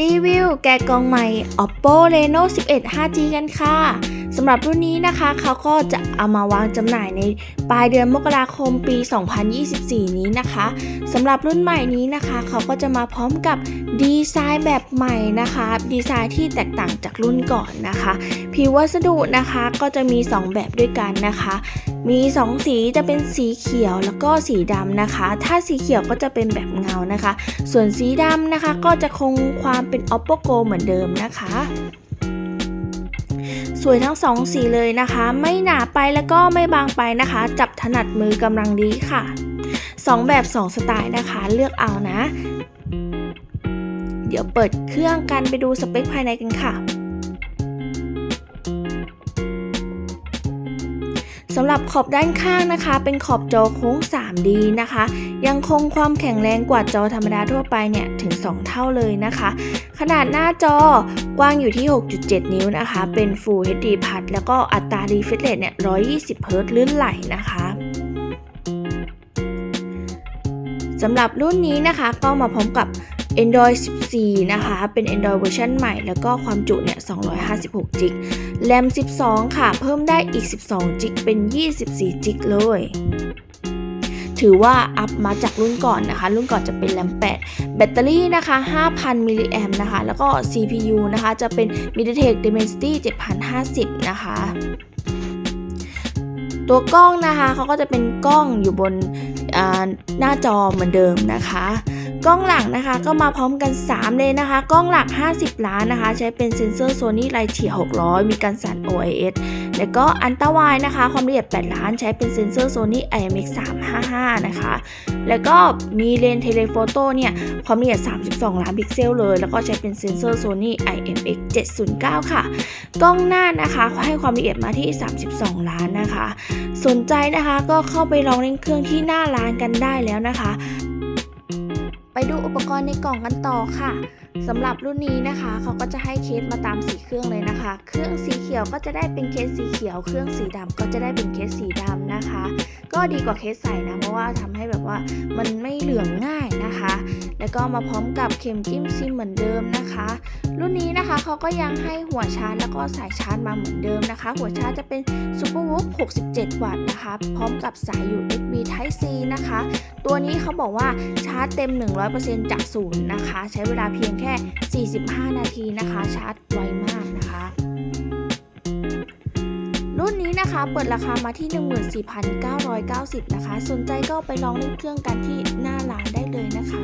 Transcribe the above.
รีวิวแกะกล่องใหม่ Oppo Reno 11 5G กันค่ะสำหรับรุ่นนี้นะคะเขาก็จะเอามาวางจำหน่ายในปลายเดือนมกราคมปี 2024 นี้นะคะสำหรับรุ่นใหม่นี้นะคะเขาก็จะมาพร้อมกับดีไซน์แบบใหม่นะคะ ดีไซน์ที่แตกต่างจากรุ่นก่อนนะคะ ผิววัสดุนะคะก็จะมี 2 แบบด้วยกันนะคะ มี 2 สีจะเป็นสีเขียวแล้วก็สีดำนะคะ ถ้าสีเขียวก็จะเป็นแบบเงานะคะ ส่วนสีดำนะคะก็จะคงความเป็น Oppo Go เหมือนเดิมนะคะ สวยทั้งสองสีเลยนะคะ ไม่หนาไปแล้วก็ไม่บางไปนะคะ จับถนัดมือกำลังดีค่ะ 2 แบบ 2 สไตล์นะคะ เลือกเอานะ เดี๋ยวเปิดเครื่องกันไปดูสเปคภายในกันค่ะ สำหรับขอบด้านข้างนะคะ เป็นขอบจอโค้ง 3D นะคะ ยังคงความแข็งแรงกว่าจอธรรมดาทั่วไปเนี่ยถึง 2 เท่าเลยนะคะ ขนาดหน้าจอกว้างอยู่ที่ 6.7 นิ้วนะคะ เป็น Full HD Plus แล้วก็อัตรา refresh rate เนี่ย 120 Hz ลื่นไหลนะคะสำหรับรุ่นนี้นะคะก็มาพร้อมกับ Android 14 นะคะ เป็น Android เวอร์ชันใหม่ แล้วก็ความจุเนี่ย 256จิกแรม12 ค่ะ เพิ่มได้อีก 12จิก เป็น 24จิกเลย ถือว่าอัพมาจากรุ่นก่อนนะคะ รุ่นก่อนจะเป็นแรม8แบตเตอรี่นะคะ 5,000 มิลลิแอมนะคะ แล้วก็ CPU นะคะ จะเป็น MediaTek Dimensity 7050 นะคะตัวกล้องนะคะเขาก็จะเป็นกล้องอยู่บนหน้าจอเหมือนเดิมนะคะ กล้องหลังนะคะ ก็มาพร้อมกัน 3 เลยนะคะ กล้องหลัก 50 ล้านนะคะ ใช้เป็นเซ็นเซอร์ Sony Lightyear 600 มีการสั่น OIS แล้วก็อันตาวายนะคะ ความละเอียด 8 ล้าน ใช้เป็นเซ็นเซอร์ Sony IMX 355 นะคะ แล้วก็มีเลนเทเลโฟโต้เนี่ย ความละเอียด 32 ล้านพิกเซลเลย แล้วก็ใช้เป็นเซ็นเซอร์ Sony IMX 709 ค่ะ กล้องหน้านะคะให้ความละเอียดมาที่ 32 ล้านนะคะ สนใจนะคะก็เข้าไปลองเล่นเครื่องที่หน้าร้านกันได้แล้วนะคะ ไปดูอุปกรณ์ในกล่องกันต่อค่ะสำหรับรุ่นนี้นะคะ เขาก็จะให้เคสมาตามสีเครื่องเลยนะคะ เครื่องสีเขียวก็จะได้เป็นเคสสีเขียว เครื่องสีดำก็จะได้เป็นเคสสีดำนะคะ ก็ดีกว่าเคสใสนะเพราะว่าทำให้แบบว่ามันไม่เหลืองง่ายนะคะ แล้วก็มาพร้อมกับเข็มจิ้มซิมเหมือนเดิมนะคะ รุ่นนี้นะคะเขาก็ยังให้หัวชาร์จแล้วก็สายชาร์จมาเหมือนเดิมนะคะ หัวชาร์จจะเป็น Superwook 67 วัตต์นะคะ พร้อมกับสาย USB Type C นะคะ ตัวนี้เขาบอกว่าชาร์จเต็ม 100%จากศูนย์นะคะ ใช้เวลาเพียงแค่ 45 นาทีนะคะ ชาร์จไวมากนะคะรุ่นนี้นะคะเปิดราคามาที่ 14,990 นะคะ สนใจก็ไปลองเล่นเครื่องกันที่หน้าร้านได้เลยนะคะ